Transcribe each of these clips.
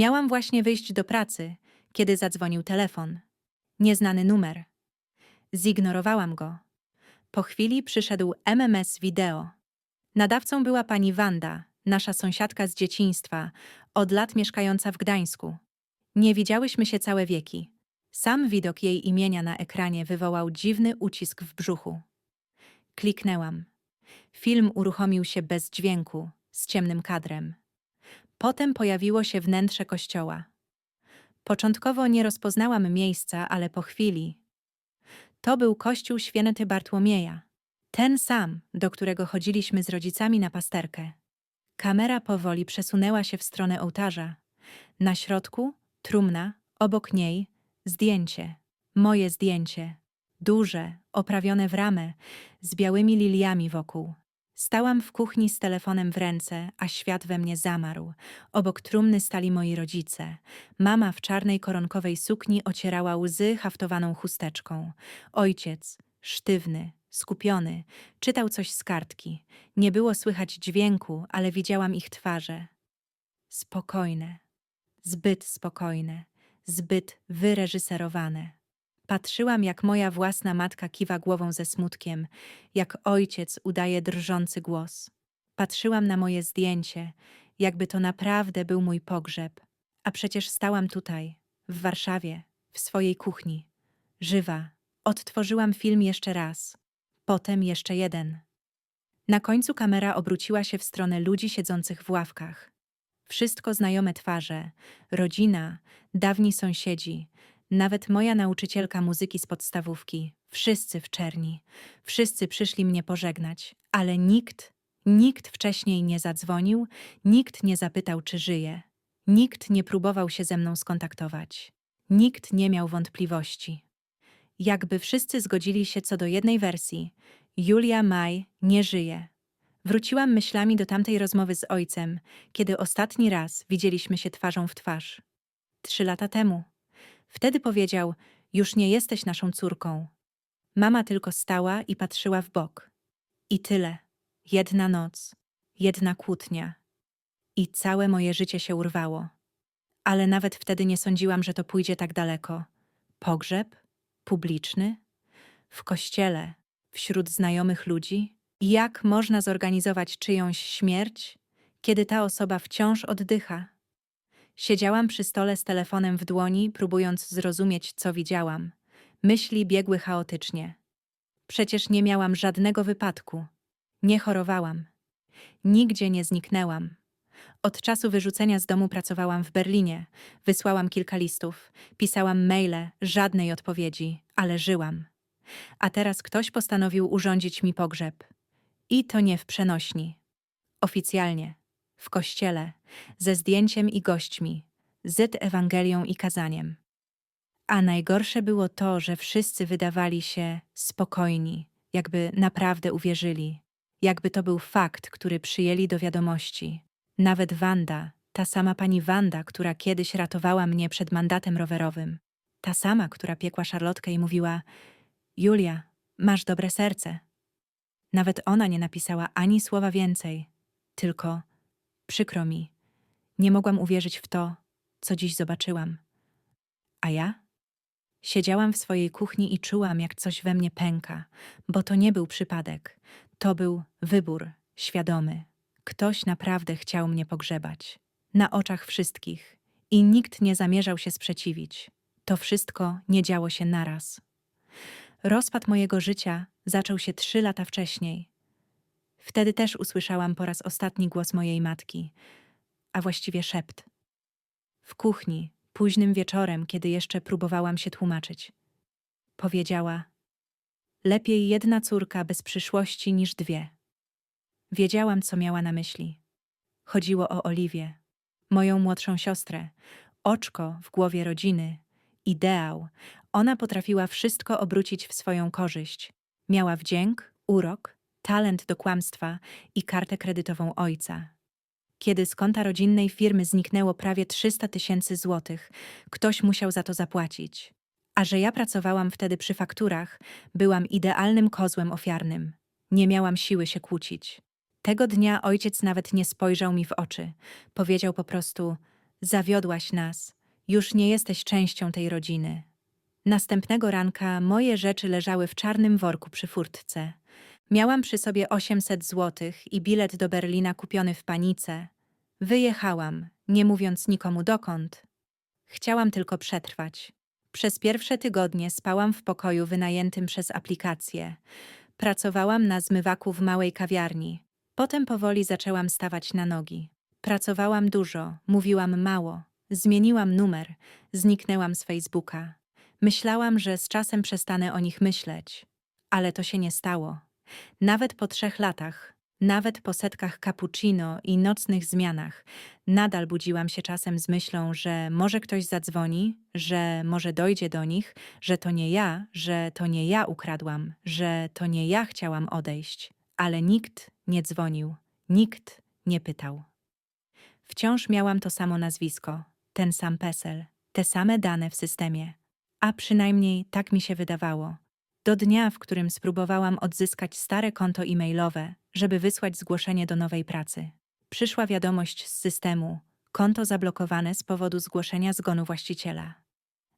Miałam właśnie wyjść do pracy, kiedy zadzwonił telefon. Nieznany numer. Zignorowałam go. Po chwili przyszedł MMS wideo. Nadawcą była pani Wanda, nasza sąsiadka z dzieciństwa, od lat mieszkająca w Gdańsku. Nie widziałyśmy się całe wieki. Sam widok jej imienia na ekranie wywołał dziwny ucisk w brzuchu. Kliknęłam. Film uruchomił się bez dźwięku, z ciemnym kadrem. Potem pojawiło się wnętrze kościoła. Początkowo nie rozpoznałam miejsca, ale po chwili. To był kościół święty Bartłomieja. Ten sam, do którego chodziliśmy z rodzicami na pasterkę. Kamera powoli przesunęła się w stronę ołtarza. Na środku trumna, obok niej zdjęcie. Moje zdjęcie. Duże, oprawione w ramę, z białymi liliami wokół. Stałam w kuchni z telefonem w ręce, a świat we mnie zamarł. Obok trumny stali moi rodzice. Mama w czarnej koronkowej sukni ocierała łzy haftowaną chusteczką. Ojciec, sztywny, skupiony, czytał coś z kartki. Nie było słychać dźwięku, ale widziałam ich twarze. Spokojne, zbyt spokojne, zbyt wyreżyserowane. Patrzyłam, jak moja własna matka kiwa głową ze smutkiem, jak ojciec udaje drżący głos. Patrzyłam na moje zdjęcie, jakby to naprawdę był mój pogrzeb. A przecież stałam tutaj, w Warszawie, w swojej kuchni. Żywa. Odtworzyłam film jeszcze raz. Potem jeszcze jeden. Na końcu kamera obróciła się w stronę ludzi siedzących w ławkach. Wszystko znajome twarze, rodzina, dawni sąsiedzi, nawet moja nauczycielka muzyki z podstawówki, wszyscy w czerni, wszyscy przyszli mnie pożegnać, ale nikt, nikt wcześniej nie zadzwonił, nikt nie zapytał, czy żyję, nikt nie próbował się ze mną skontaktować, nikt nie miał wątpliwości. Jakby wszyscy zgodzili się co do jednej wersji, Julia Maj nie żyje. Wróciłam myślami do tamtej rozmowy z ojcem, kiedy ostatni raz widzieliśmy się twarzą w twarz. Trzy lata temu. Wtedy powiedział: Już nie jesteś naszą córką. Mama tylko stała i patrzyła w bok. I tyle. Jedna noc, jedna kłótnia. I całe moje życie się urwało. Ale nawet wtedy nie sądziłam, że to pójdzie tak daleko. Pogrzeb? Publiczny? W kościele? Wśród znajomych ludzi? Jak można zorganizować czyjąś śmierć, kiedy ta osoba wciąż oddycha? Siedziałam przy stole z telefonem w dłoni, próbując zrozumieć, co widziałam. Myśli biegły chaotycznie. Przecież nie miałam żadnego wypadku. Nie chorowałam. Nigdzie nie zniknęłam. Od czasu wyrzucenia z domu pracowałam w Berlinie. Wysłałam kilka listów, pisałam maile, żadnej odpowiedzi, ale żyłam. A teraz ktoś postanowił urządzić mi pogrzeb. I to nie w przenośni. Oficjalnie w kościele, ze zdjęciem i gośćmi, z Ewangelią i kazaniem. A najgorsze było to, że wszyscy wydawali się spokojni, jakby naprawdę uwierzyli, jakby to był fakt, który przyjęli do wiadomości. Nawet Wanda, ta sama pani Wanda, która kiedyś ratowała mnie przed mandatem rowerowym, ta sama, która piekła szarlotkę i mówiła: Julia, masz dobre serce. Nawet ona nie napisała ani słowa więcej, tylko Przykro mi. Nie mogłam uwierzyć w to, co dziś zobaczyłam. A ja? Siedziałam w swojej kuchni i czułam, jak coś we mnie pęka, bo to nie był przypadek. To był wybór, świadomy. Ktoś naprawdę chciał mnie pogrzebać. Na oczach wszystkich. I nikt nie zamierzał się sprzeciwić. To wszystko nie działo się naraz. Rozpad mojego życia zaczął się trzy lata wcześniej, Wtedy też usłyszałam po raz ostatni głos mojej matki, a właściwie szept. W kuchni, późnym wieczorem, kiedy jeszcze próbowałam się tłumaczyć. Powiedziała: Lepiej jedna córka bez przyszłości niż dwie. Wiedziałam, co miała na myśli. Chodziło o Oliwię, moją młodszą siostrę, oczko w głowie rodziny, ideał. Ona potrafiła wszystko obrócić w swoją korzyść. Miała wdzięk, urok, talent do kłamstwa i kartę kredytową ojca. Kiedy z konta rodzinnej firmy zniknęło prawie 300 tysięcy złotych, ktoś musiał za to zapłacić. A że ja pracowałam wtedy przy fakturach, byłam idealnym kozłem ofiarnym. Nie miałam siły się kłócić. Tego dnia ojciec nawet nie spojrzał mi w oczy. Powiedział po prostu: Zawiodłaś nas. Już nie jesteś częścią tej rodziny. Następnego ranka moje rzeczy leżały w czarnym worku przy furtce. Miałam przy sobie 800 złotych i bilet do Berlina kupiony w panice. Wyjechałam, nie mówiąc nikomu dokąd. Chciałam tylko przetrwać. Przez pierwsze tygodnie spałam w pokoju wynajętym przez aplikację. Pracowałam na zmywaku w małej kawiarni. Potem powoli zaczęłam stawać na nogi. Pracowałam dużo, mówiłam mało. Zmieniłam numer, zniknęłam z Facebooka. Myślałam, że z czasem przestanę o nich myśleć. Ale to się nie stało. Nawet po trzech latach, nawet po setkach cappuccino i nocnych zmianach, nadal budziłam się czasem z myślą, że może ktoś zadzwoni, że może dojdzie do nich, że to nie ja, że to nie ja ukradłam, że to nie ja chciałam odejść. Ale nikt nie dzwonił, nikt nie pytał. Wciąż miałam to samo nazwisko, ten sam PESEL, te same dane w systemie. A przynajmniej tak mi się wydawało. Do dnia, w którym spróbowałam odzyskać stare konto e-mailowe, żeby wysłać zgłoszenie do nowej pracy. Przyszła wiadomość z systemu: konto zablokowane z powodu zgłoszenia zgonu właściciela.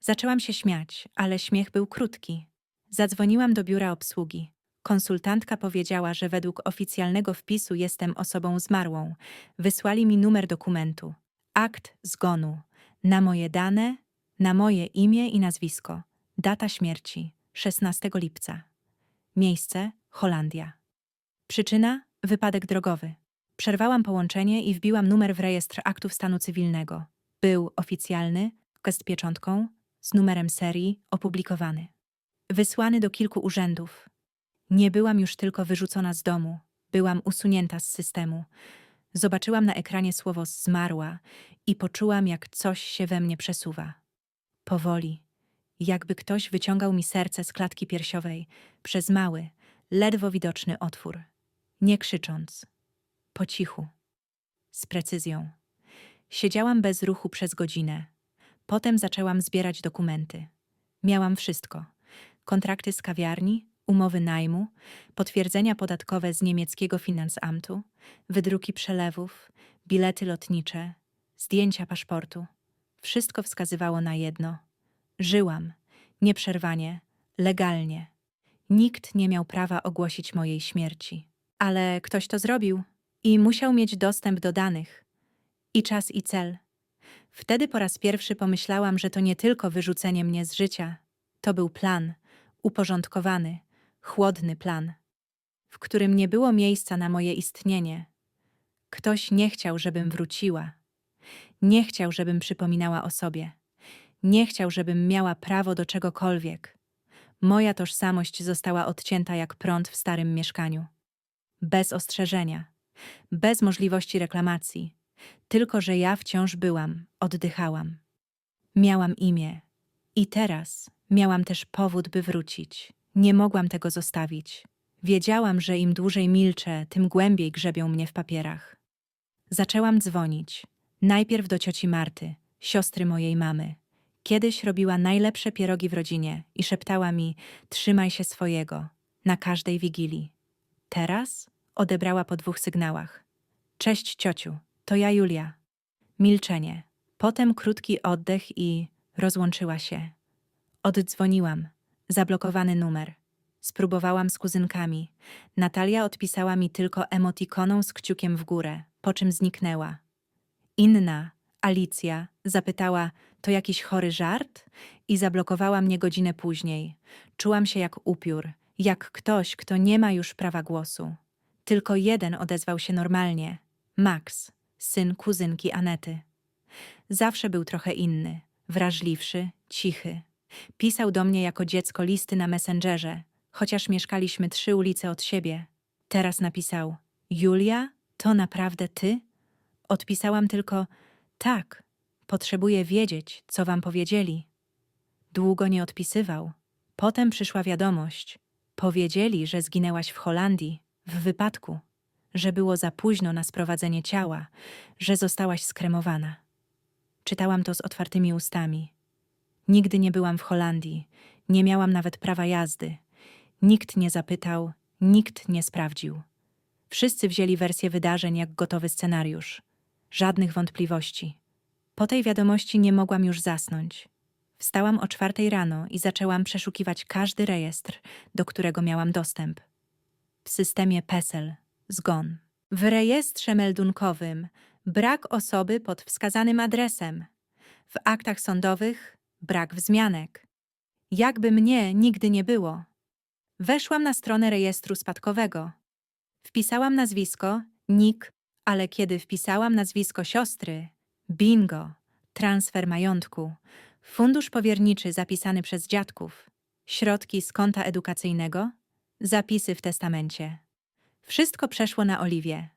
Zaczęłam się śmiać, ale śmiech był krótki. Zadzwoniłam do biura obsługi. Konsultantka powiedziała, że według oficjalnego wpisu jestem osobą zmarłą. Wysłali mi numer dokumentu, akt zgonu, na moje dane, na moje imię i nazwisko, data śmierci 16 lipca. Miejsce Holandia. Przyczyna wypadek drogowy. Przerwałam połączenie i wbiłam numer w rejestr aktów stanu cywilnego. Był oficjalny, z pieczątką, z numerem serii, opublikowany. Wysłany do kilku urzędów. Nie byłam już tylko wyrzucona z domu, byłam usunięta z systemu. Zobaczyłam na ekranie słowo zmarła i poczułam, jak coś się we mnie przesuwa. Powoli, jakby ktoś wyciągał mi serce z klatki piersiowej przez mały, ledwo widoczny otwór. Nie krzycząc, po cichu, z precyzją. Siedziałam bez ruchu przez godzinę. Potem zaczęłam zbierać dokumenty. Miałam wszystko: kontrakty z kawiarni, umowy najmu, potwierdzenia podatkowe z niemieckiego Finanzamtu, wydruki przelewów, bilety lotnicze, zdjęcia paszportu. Wszystko wskazywało na jedno: żyłam, nieprzerwanie, legalnie. Nikt nie miał prawa ogłosić mojej śmierci. Ale ktoś to zrobił i musiał mieć dostęp do danych. I czas, i cel. Wtedy po raz pierwszy pomyślałam, że to nie tylko wyrzucenie mnie z życia. To był plan, uporządkowany, chłodny plan, w którym nie było miejsca na moje istnienie. Ktoś nie chciał, żebym wróciła. Nie chciał, żebym przypominała o sobie. Nie chciał, żebym miała prawo do czegokolwiek. Moja tożsamość została odcięta jak prąd w starym mieszkaniu. Bez ostrzeżenia, bez możliwości reklamacji, tylko że ja wciąż byłam, oddychałam. Miałam imię i teraz miałam też powód, by wrócić. Nie mogłam tego zostawić. Wiedziałam, że im dłużej milczę, tym głębiej grzebią mnie w papierach. Zaczęłam dzwonić. Najpierw do cioci Marty, siostry mojej mamy. Kiedyś robiła najlepsze pierogi w rodzinie i szeptała mi: Trzymaj się swojego, na każdej wigilii. Teraz odebrała po dwóch sygnałach. Cześć, ciociu, to ja Julia. Milczenie. Potem krótki oddech i rozłączyła się. Oddzwoniłam. Zablokowany numer. Spróbowałam z kuzynkami. Natalia odpisała mi tylko emotikoną z kciukiem w górę, po czym zniknęła. Inna, Alicja, zapytała, to jakiś chory żart? I zablokowała mnie godzinę później. Czułam się jak upiór, jak ktoś, kto nie ma już prawa głosu. Tylko jeden odezwał się normalnie. Max, syn kuzynki Anety. Zawsze był trochę inny, wrażliwszy, cichy. Pisał do mnie jako dziecko listy na Messengerze, chociaż mieszkaliśmy trzy ulice od siebie. Teraz napisał: Julia, to naprawdę ty? Odpisałam tylko: Tak, potrzebuję wiedzieć, co wam powiedzieli. Długo nie odpisywał. Potem przyszła wiadomość. Powiedzieli, że zginęłaś w Holandii, w wypadku, że było za późno na sprowadzenie ciała, że zostałaś skremowana. Czytałam to z otwartymi ustami. Nigdy nie byłam w Holandii, nie miałam nawet prawa jazdy. Nikt nie zapytał, nikt nie sprawdził. Wszyscy wzięli wersję wydarzeń jak gotowy scenariusz. Żadnych wątpliwości. Po tej wiadomości nie mogłam już zasnąć. Wstałam o czwartej rano i zaczęłam przeszukiwać każdy rejestr, do którego miałam dostęp. W systemie PESEL zgon. W rejestrze meldunkowym brak osoby pod wskazanym adresem. W aktach sądowych brak wzmianek. Jakby mnie nigdy nie było. Weszłam na stronę rejestru spadkowego. Wpisałam nazwisko, NIK, ale kiedy wpisałam nazwisko siostry, bingo, transfer majątku, fundusz powierniczy zapisany przez dziadków, środki z konta edukacyjnego, zapisy w testamencie. Wszystko przeszło na Oliwię.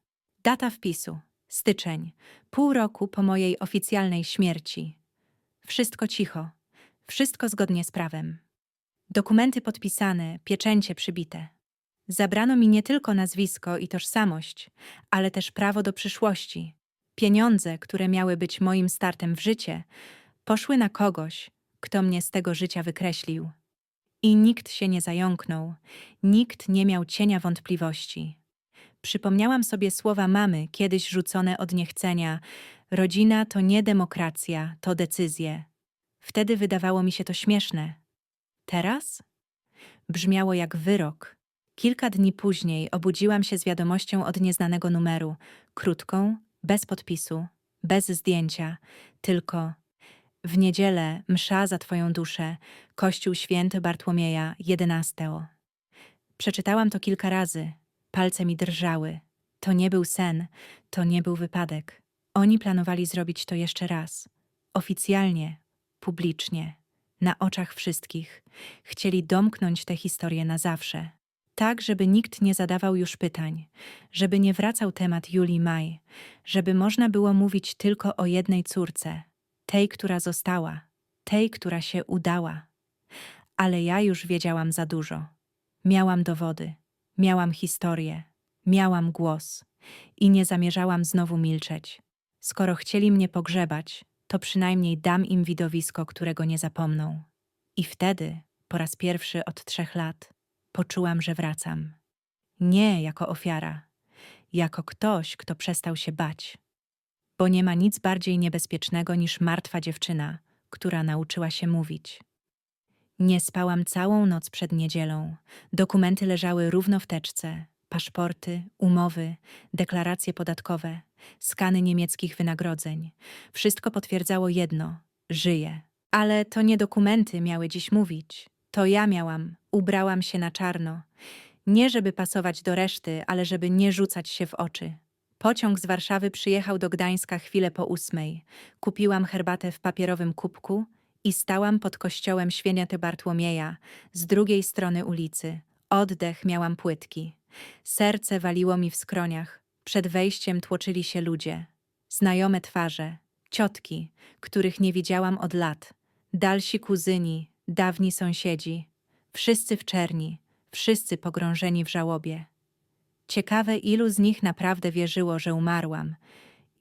Data wpisu. Styczeń. Pół roku po mojej oficjalnej śmierci. Wszystko cicho. Wszystko zgodnie z prawem. Dokumenty podpisane, pieczęcie przybite. Zabrano mi nie tylko nazwisko i tożsamość, ale też prawo do przyszłości. Pieniądze, które miały być moim startem w życie, poszły na kogoś, kto mnie z tego życia wykreślił. I nikt się nie zająknął, nikt nie miał cienia wątpliwości. Przypomniałam sobie słowa mamy, kiedyś rzucone od niechcenia: Rodzina to nie demokracja, to decyzje. Wtedy wydawało mi się to śmieszne. Teraz? Brzmiało jak wyrok. Kilka dni później obudziłam się z wiadomością od nieznanego numeru, krótką, bez podpisu, bez zdjęcia, tylko w niedzielę msza za Twoją duszę, Kościół Święty Bartłomieja, 11. Przeczytałam to kilka razy, palce mi drżały. To nie był sen, to nie był wypadek. Oni planowali zrobić to jeszcze raz. Oficjalnie, publicznie, na oczach wszystkich. Chcieli domknąć tę historię na zawsze. Tak, żeby nikt nie zadawał już pytań, żeby nie wracał temat Julii Maj, żeby można było mówić tylko o jednej córce, tej, która została, tej, która się udała. Ale ja już wiedziałam za dużo. Miałam dowody, miałam historię, miałam głos i nie zamierzałam znowu milczeć. Skoro chcieli mnie pogrzebać, to przynajmniej dam im widowisko, którego nie zapomną. I wtedy, po raz pierwszy od trzech lat, poczułam, że wracam. Nie jako ofiara, jako ktoś, kto przestał się bać. Bo nie ma nic bardziej niebezpiecznego niż martwa dziewczyna, która nauczyła się mówić. Nie spałam całą noc przed niedzielą. Dokumenty leżały równo w teczce. Paszporty, umowy, deklaracje podatkowe, skany niemieckich wynagrodzeń. Wszystko potwierdzało jedno żyję. Ale to nie dokumenty miały dziś mówić. To ja miałam, ubrałam się na czarno. Nie żeby pasować do reszty, ale żeby nie rzucać się w oczy. Pociąg z Warszawy przyjechał do Gdańska chwilę po ósmej. Kupiłam herbatę w papierowym kubku i stałam pod kościołem Święty Bartłomieja, z drugiej strony ulicy. Oddech miałam płytki. Serce waliło mi w skroniach. Przed wejściem tłoczyli się ludzie. Znajome twarze, ciotki, których nie widziałam od lat. Dalsi kuzyni, dawni sąsiedzi. Wszyscy w czerni, wszyscy pogrążeni w żałobie. Ciekawe, ilu z nich naprawdę wierzyło, że umarłam.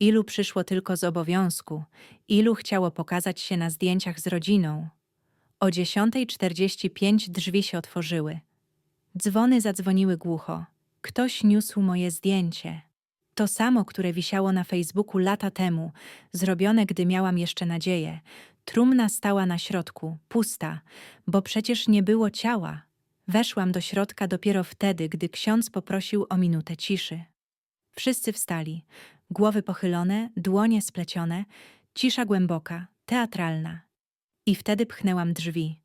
Ilu przyszło tylko z obowiązku, ilu chciało pokazać się na zdjęciach z rodziną. O 10.45 drzwi się otworzyły. Dzwony zadzwoniły głucho. Ktoś niósł moje zdjęcie. To samo, które wisiało na Facebooku lata temu, zrobione, gdy miałam jeszcze nadzieję. Trumna stała na środku, pusta, bo przecież nie było ciała. Weszłam do środka dopiero wtedy, gdy ksiądz poprosił o minutę ciszy. Wszyscy wstali, głowy pochylone, dłonie splecione, cisza głęboka, teatralna. I wtedy pchnęłam drzwi.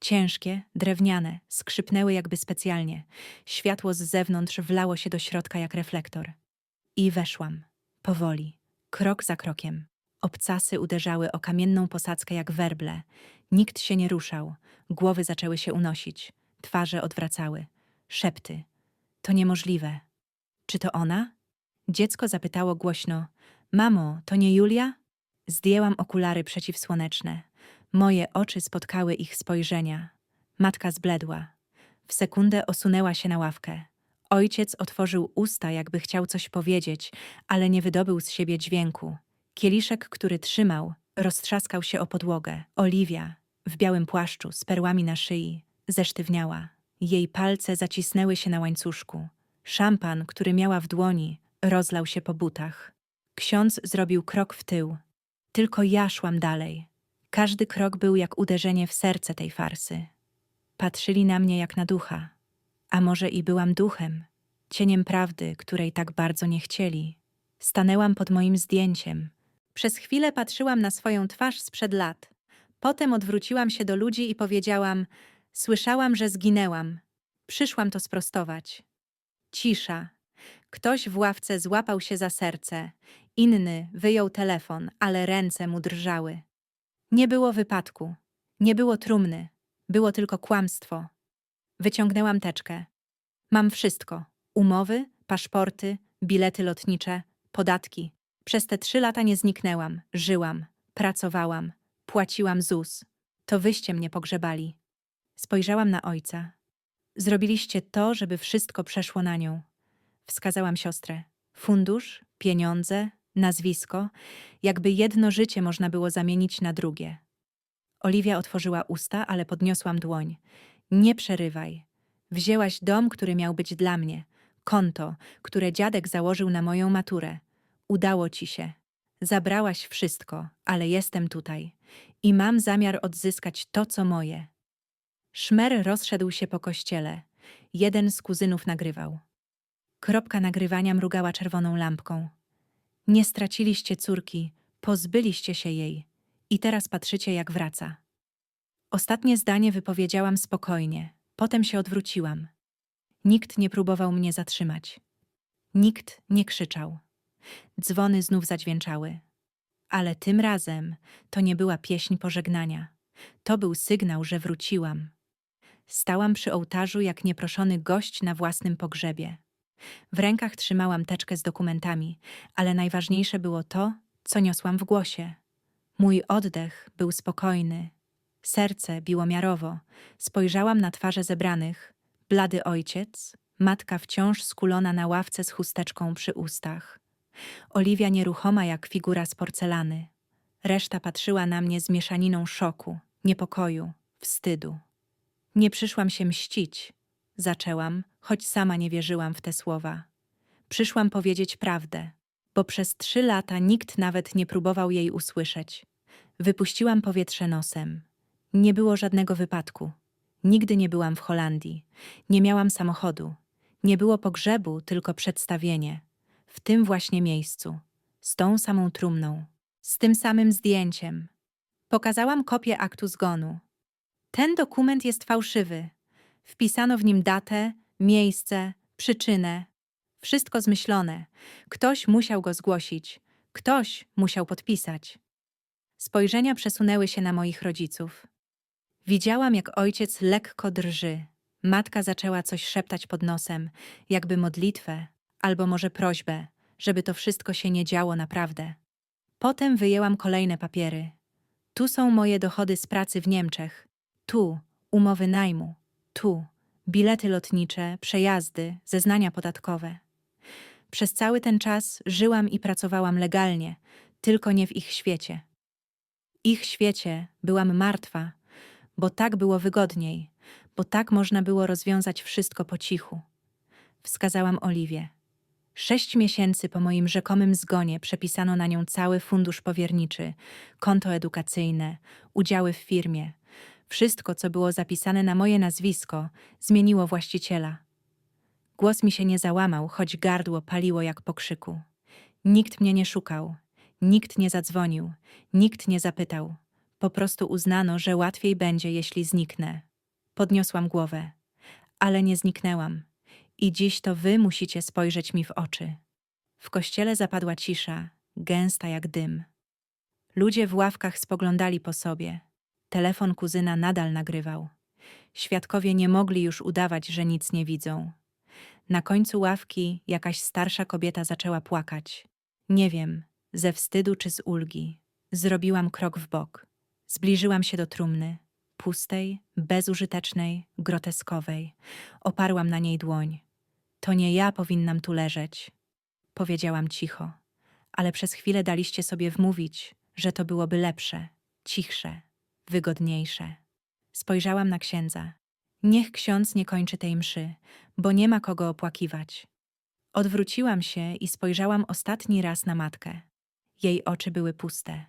Ciężkie, drewniane, skrzypnęły jakby specjalnie. Światło z zewnątrz wlało się do środka jak reflektor. I weszłam. Powoli, krok za krokiem. Obcasy uderzały o kamienną posadzkę jak werble. Nikt się nie ruszał. Głowy zaczęły się unosić. Twarze odwracały. Szepty. To niemożliwe. Czy to ona? Dziecko zapytało głośno: Mamo, to nie Julia? Zdjęłam okulary przeciwsłoneczne. Moje oczy spotkały ich spojrzenia. Matka zbledła. W sekundę osunęła się na ławkę. Ojciec otworzył usta, jakby chciał coś powiedzieć, ale nie wydobył z siebie dźwięku. Kieliszek, który trzymał, roztrzaskał się o podłogę. Oliwia, w białym płaszczu, z perłami na szyi, zesztywniała. Jej palce zacisnęły się na łańcuszku. Szampan, który miała w dłoni, rozlał się po butach. Ksiądz zrobił krok w tył. Tylko ja szłam dalej. Każdy krok był jak uderzenie w serce tej farsy. Patrzyli na mnie jak na ducha. A może i byłam duchem, cieniem prawdy, której tak bardzo nie chcieli. Stanęłam pod moim zdjęciem. Przez chwilę patrzyłam na swoją twarz sprzed lat. Potem odwróciłam się do ludzi i powiedziałam: Słyszałam, że zginęłam. Przyszłam to sprostować. Cisza. Ktoś w ławce złapał się za serce. Inny wyjął telefon, ale ręce mu drżały. Nie było wypadku. Nie było trumny. Było tylko kłamstwo. Wyciągnęłam teczkę. Mam wszystko: umowy, paszporty, bilety lotnicze, podatki. Przez te trzy lata nie zniknęłam, żyłam, pracowałam, płaciłam ZUS. To wyście mnie pogrzebali. Spojrzałam na ojca. Zrobiliście to, żeby wszystko przeszło na nią. Wskazałam siostrę. Fundusz, pieniądze, nazwisko, jakby jedno życie można było zamienić na drugie. Oliwia otworzyła usta, ale podniosłam dłoń. Nie przerywaj. Wzięłaś dom, który miał być dla mnie, konto, które dziadek założył na moją maturę. Udało ci się. Zabrałaś wszystko, ale jestem tutaj i mam zamiar odzyskać to, co moje. Szmer rozszedł się po kościele. Jeden z kuzynów nagrywał. Kropka nagrywania mrugała czerwoną lampką. Nie straciliście córki, pozbyliście się jej i teraz patrzycie, jak wraca. Ostatnie zdanie wypowiedziałam spokojnie, potem się odwróciłam. Nikt nie próbował mnie zatrzymać. Nikt nie krzyczał. Dzwony znów zadźwięczały. Ale tym razem to nie była pieśń pożegnania. To był sygnał, że wróciłam. Stałam przy ołtarzu jak nieproszony gość na własnym pogrzebie. W rękach trzymałam teczkę z dokumentami, ale najważniejsze było to, co niosłam w głosie. Mój oddech był spokojny. Serce biło miarowo. Spojrzałam na twarze zebranych. Blady ojciec, matka wciąż skulona na ławce z chusteczką przy ustach. Oliwia nieruchoma jak figura z porcelany. Reszta patrzyła na mnie z mieszaniną szoku, niepokoju, wstydu. Nie przyszłam się mścić, zaczęłam, choć sama nie wierzyłam w te słowa. Przyszłam powiedzieć prawdę, bo przez trzy lata nikt nawet nie próbował jej usłyszeć. Wypuściłam powietrze nosem. Nie było żadnego wypadku. Nigdy nie byłam w Holandii. Nie miałam samochodu. Nie było pogrzebu, tylko przedstawienie. W tym właśnie miejscu. Z tą samą trumną. Z tym samym zdjęciem. Pokazałam kopię aktu zgonu. Ten dokument jest fałszywy. Wpisano w nim datę, miejsce, przyczynę. Wszystko zmyślone. Ktoś musiał go zgłosić. Ktoś musiał podpisać. Spojrzenia przesunęły się na moich rodziców. Widziałam, jak ojciec lekko drży. Matka zaczęła coś szeptać pod nosem, jakby modlitwę, albo może prośbę, żeby to wszystko się nie działo naprawdę. Potem wyjęłam kolejne papiery. Tu są moje dochody z pracy w Niemczech. Tu umowy najmu. Tu bilety lotnicze, przejazdy, zeznania podatkowe. Przez cały ten czas żyłam i pracowałam legalnie, tylko nie w ich świecie. Ich świecie byłam martwa, bo tak było wygodniej, bo tak można było rozwiązać wszystko po cichu. Wskazałam Oliwie. Sześć miesięcy po moim rzekomym zgonie przepisano na nią cały fundusz powierniczy, konto edukacyjne, udziały w firmie. Wszystko, co było zapisane na moje nazwisko, zmieniło właściciela. Głos mi się nie załamał, choć gardło paliło jak po krzyku. Nikt mnie nie szukał, nikt nie zadzwonił, nikt nie zapytał. Po prostu uznano, że łatwiej będzie, jeśli zniknę. Podniosłam głowę, ale nie zniknęłam. I dziś to wy musicie spojrzeć mi w oczy. W kościele zapadła cisza, gęsta jak dym. Ludzie w ławkach spoglądali po sobie. Telefon kuzyna nadal nagrywał. Świadkowie nie mogli już udawać, że nic nie widzą. Na końcu ławki jakaś starsza kobieta zaczęła płakać. Nie wiem, ze wstydu czy z ulgi. Zrobiłam krok w bok. Zbliżyłam się do trumny. Pustej, bezużytecznej, groteskowej. Oparłam na niej dłoń. To nie ja powinnam tu leżeć. Powiedziałam cicho, ale przez chwilę daliście sobie wmówić, że to byłoby lepsze, cichsze, wygodniejsze. Spojrzałam na księdza. Niech ksiądz nie kończy tej mszy, bo nie ma kogo opłakiwać. Odwróciłam się i spojrzałam ostatni raz na matkę. Jej oczy były puste.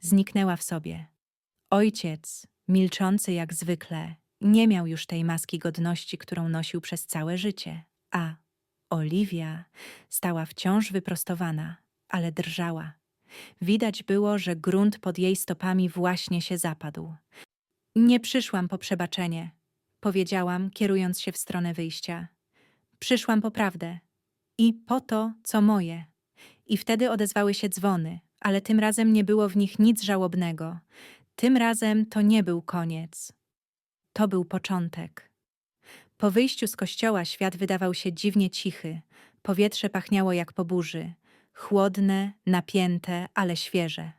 Zniknęła w sobie. Ojciec, milczący jak zwykle, nie miał już tej maski godności, którą nosił przez całe życie, a Oliwia stała wciąż wyprostowana, ale drżała. Widać było, że grunt pod jej stopami właśnie się zapadł. Nie przyszłam po przebaczenie, powiedziałam, kierując się w stronę wyjścia. Przyszłam po prawdę i po to, co moje. I wtedy odezwały się dzwony, ale tym razem nie było w nich nic żałobnego. Tym razem to nie był koniec. To był początek. Po wyjściu z kościoła świat wydawał się dziwnie cichy. Powietrze pachniało jak po burzy. Chłodne, napięte, ale świeże.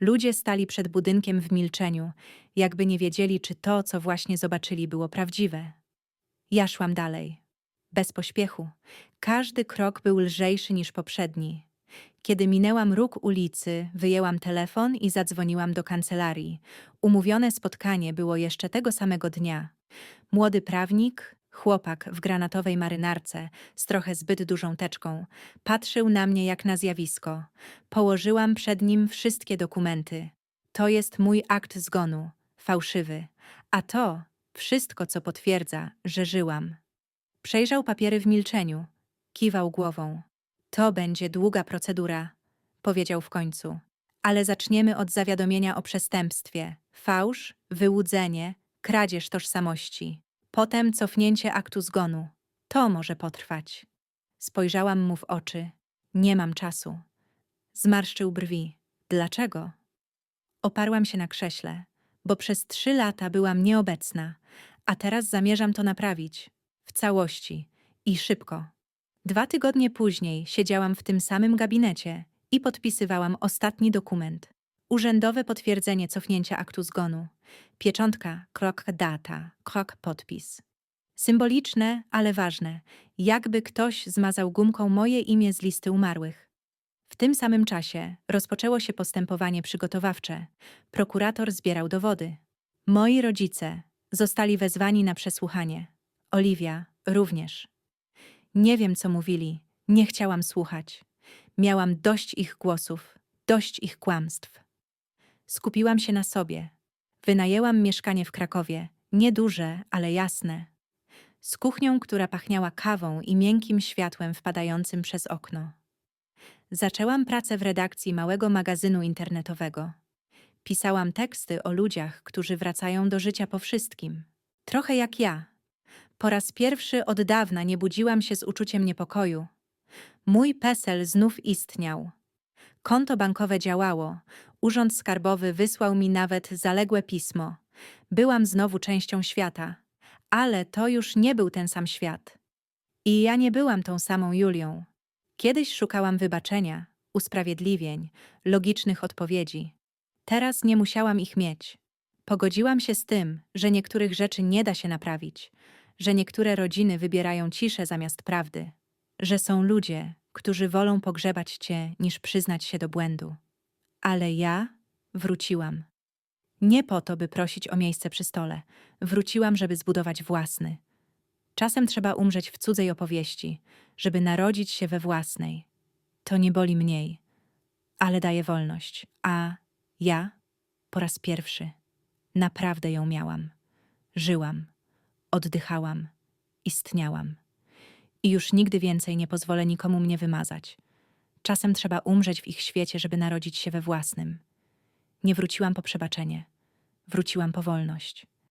Ludzie stali przed budynkiem w milczeniu, jakby nie wiedzieli, czy to, co właśnie zobaczyli, było prawdziwe. Ja szłam dalej. Bez pośpiechu. Każdy krok był lżejszy niż poprzedni. Kiedy minęłam róg ulicy, wyjęłam telefon i zadzwoniłam do kancelarii. Umówione spotkanie było jeszcze tego samego dnia. Młody prawnik, chłopak w granatowej marynarce z trochę zbyt dużą teczką, patrzył na mnie jak na zjawisko. Położyłam przed nim wszystkie dokumenty. To jest mój akt zgonu, fałszywy, a to wszystko, co potwierdza, że żyłam. Przejrzał papiery w milczeniu, kiwał głową. To będzie długa procedura, powiedział w końcu. Ale zaczniemy od zawiadomienia o przestępstwie. Fałsz, wyłudzenie, kradzież tożsamości. Potem cofnięcie aktu zgonu. To może potrwać. Spojrzałam mu w oczy. Nie mam czasu. Zmarszczył brwi. Dlaczego? Oparłam się na krześle, bo przez trzy lata byłam nieobecna, a teraz zamierzam to naprawić. W całości. I szybko. Dwa tygodnie później siedziałam w tym samym gabinecie i podpisywałam ostatni dokument. Urzędowe potwierdzenie cofnięcia aktu zgonu. Pieczątka, krok data, krok podpis. Symboliczne, ale ważne, jakby ktoś zmazał gumką moje imię z listy umarłych. W tym samym czasie rozpoczęło się postępowanie przygotowawcze. Prokurator zbierał dowody. Moi rodzice zostali wezwani na przesłuchanie. Oliwia również. Nie wiem, co mówili, nie chciałam słuchać. Miałam dość ich głosów, dość ich kłamstw. Skupiłam się na sobie. Wynajęłam mieszkanie w Krakowie, nieduże, ale jasne. Z kuchnią, która pachniała kawą i miękkim światłem wpadającym przez okno. Zaczęłam pracę w redakcji małego magazynu internetowego. Pisałam teksty o ludziach, którzy wracają do życia po wszystkim. Trochę jak ja. Po raz pierwszy od dawna nie budziłam się z uczuciem niepokoju. Mój PESEL znów istniał. Konto bankowe działało, urząd skarbowy wysłał mi nawet zaległe pismo. Byłam znowu częścią świata, ale to już nie był ten sam świat. I ja nie byłam tą samą Julią. Kiedyś szukałam wybaczenia, usprawiedliwień, logicznych odpowiedzi. Teraz nie musiałam ich mieć. Pogodziłam się z tym, że niektórych rzeczy nie da się naprawić, że niektóre rodziny wybierają ciszę zamiast prawdy, że są ludzie, którzy wolą pogrzebać cię niż przyznać się do błędu. Ale ja wróciłam. Nie po to, by prosić o miejsce przy stole. Wróciłam, żeby zbudować własny. Czasem trzeba umrzeć w cudzej opowieści, żeby narodzić się we własnej. To nie boli mniej, ale daje wolność. A ja po raz pierwszy naprawdę ją miałam. Żyłam, oddychałam, istniałam. I już nigdy więcej nie pozwolę nikomu mnie wymazać. Czasem trzeba umrzeć w ich świecie, żeby narodzić się we własnym. Nie wróciłam po przebaczenie. Wróciłam po wolność.